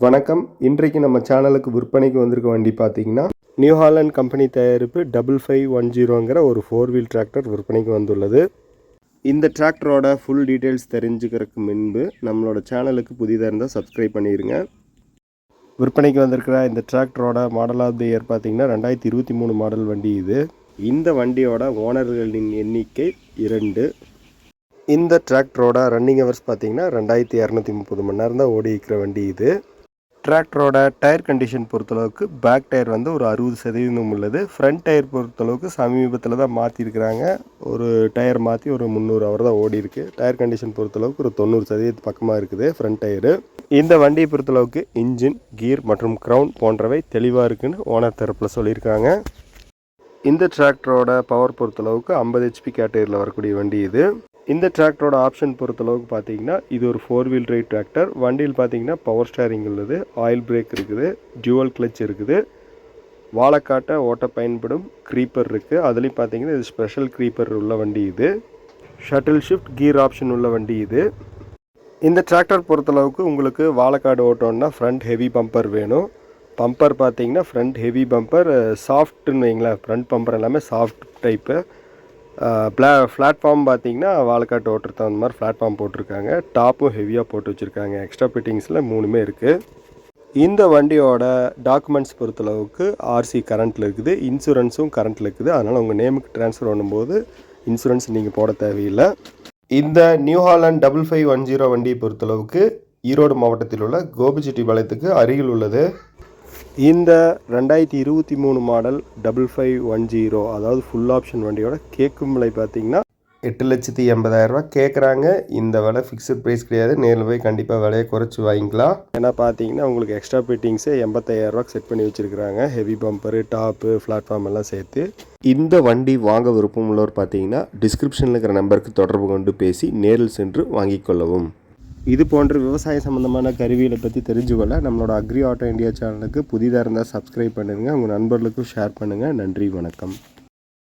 வணக்கம். இன்றைக்கு நம்ம சேனலுக்கு விற்பனைக்கு வந்திருக்க வண்டி பார்த்தீங்கன்னா நியூ ஹாலண்ட் கம்பெனி தயாரிப்பு டபுள் ஃபைவ் ஒன் ஜீரோங்கிற ஒரு ஃபோர் வீல் டிராக்டர் விற்பனைக்கு வந்துள்ளது. இந்த டிராக்டரோட ஃபுல் டீட்டெயில்ஸ் தெரிஞ்சுக்கிறதுக்கு முன்பு நம்மளோட சேனலுக்கு புதிதாக இருந்தால் சப்ஸ்கிரைப் பண்ணிடுங்க விற்பனைக்கு வந்திருக்கிற இந்த டிராக்டரோட மாடல் ஆஃப் தி இயர் பார்த்தீங்கன்னா ரெண்டாயிரத்தி இருபத்தி மூணு மாடல் வண்டி இது. இந்த வண்டியோட ஓனர்களின் எண்ணிக்கை இரண்டு. இந்த டிராக்டரோட ரன்னிங் ஹவர்ஸ் பார்த்தீங்கன்னா ரெண்டாயிரத்தி இரநூத்தி முப்பது மணி நேரம் தான் ஓடி இருக்கிற வண்டி இது. டிராக்டரோட டயர் கண்டிஷன் பொறுத்தளவுக்கு பேக் டயர் வந்து ஒரு அறுபது சதவீதம் உள்ளது. ஃப்ரண்ட் டயர் பொறுத்தளவுக்கு சமீபத்தில் தான் மாற்றிருக்கிறாங்க ஒரு டயர் மாற்றி ஒரு முந்நூறு அவர் தான் ஓடி இருக்கு டயர் கண்டிஷன் பொறுத்தளவுக்கு ஒரு தொண்ணூறு சதவீதம் பக்கமாக இருக்குது ஃப்ரண்ட் டயரு இந்த வண்டியை பொறுத்தளவுக்கு இன்ஜின் கீர் மற்றும் க்ரௌன் போன்றவை தெளிவாக இருக்குன்னு ஓனர் தரப்பில் சொல்லியிருக்காங்க. இந்த டிராக்டரோட பவர் பொறுத்தளவுக்கு ஐம்பது ஹெச்பி கேட்டகரியில் வரக்கூடிய வண்டி இது. இந்த டிராக்டரோட ஆப்ஷன் பொறுத்தளவுக்கு பார்த்தீங்கன்னா இது ஒரு ஃபோர் வீல் ட்ரைவ் டிராக்டர் வண்டியில் பார்த்தீங்கன்னா பவர் ஸ்டேரிங் உள்ளது ஆயில் பிரேக் இருக்குது டியூவல் கிளச் இருக்குது. வாழைக்காட்டை ஓட்ட பயன்படும் க்ரீப்பர் இருக்குது அதுலேயும் பார்த்தீங்கன்னா இது ஸ்பெஷல் க்ரீப்பர் உள்ள வண்டி இது. ஷட்டில் ஷிஃப்ட் கீர் ஆப்ஷன் உள்ள வண்டி இது. இந்த டிராக்டர் பொறுத்தளவுக்கு உங்களுக்கு வாழைக்காடு ஓட்டோன்னா ஃப்ரண்ட் ஹெவி பம்பர் வேணும். பம்பர் பார்த்தீங்கன்னா ஃப்ரண்ட் ஹெவி பம்பர் சாஃப்ட்டுன்னு வைங்களேன் ஃப்ரண்ட் பம்பர் எல்லாமே சாஃப்ட் டைப்பு பிளா பிளாட்ஃபார்ம் பார்த்தீங்கன்னா வாழைக்காட்டு ஓட்டுறது அந்த மாதிரி பிளாட்ஃபார்ம் போட்டிருக்காங்க. டாப்பும் ஹெவியாக போட்டு வச்சுருக்காங்க. எக்ஸ்ட்ரா ஃபிட்டிங்ஸில் மூணுமே இருக்குது இந்த வண்டியோட டாக்குமெண்ட்ஸ் பொறுத்தளவுக்கு ஆர்சி கரண்ட்டில் இருக்குது. இன்சூரன்ஸும் கரண்ட்டில் இருக்குது. அதனால் உங்கள் நேமுக்கு ட்ரான்ஸ்ஃபர் பண்ணும்போது இன்சூரன்ஸ் நீங்கள் போட தேவையில்லை. இந்த New Holland double five one zero வண்டியை பொறுத்தளவுக்கு ஈரோடு மாவட்டத்தில் உள்ள கோபிச்செட்டி பாளையத்துக்கு அருகில் உள்ளது. இந்த ரெண்டாயிரத்தி இருபத்தி மூணு model double five one zero அதாவது ஃபுல் ஆப்ஷன் வண்டியோட கேட்கும் விலை பார்த்தீங்கன்னா எட்டு லட்சத்தி எண்பதாயிரரூபா கேட்குறாங்க இந்த விலை ஃபிக்ஸட் ப்ரைஸ் கிடையாது. நேரில் போய் கண்டிப்பாக விலையை குறைச்சி வாங்கிக்கலாம். ஏன்னா பார்த்தீங்கன்னா உங்களுக்கு எக்ஸ்ட்ரா ஃபிட்டிங்ஸே எண்பத்தாயிரரூவா செட் பண்ணி வச்சுருக்காங்க ஹெவி பம்பரு டாப்பு பிளாட்ஃபார்ம் எல்லாம் சேர்த்து. இந்த வண்டி வாங்க விருப்பம் உள்ளவர் பார்த்தீங்கன்னா டிஸ்கிரிப்ஷனில் இருக்கிற நம்பருக்கு தொடர்பு கொண்டு பேசி நேரில் சென்று வாங்கிக் கொள்ளவும். இது போன்ற விவசாய சம்மந்தமான கருவிகளை பற்றி தெரிஞ்சுக்கொள்ள நம்மளோட அக்ரி ஆட்டோ இந்தியா சேனலுக்கு புதிதாக இருந்தால் சப்ஸ்கிரைப் பண்ணுங்கள் உங்கள் நண்பர்களுக்கும் ஷேர் பண்ணுங்கள் நன்றி வணக்கம்.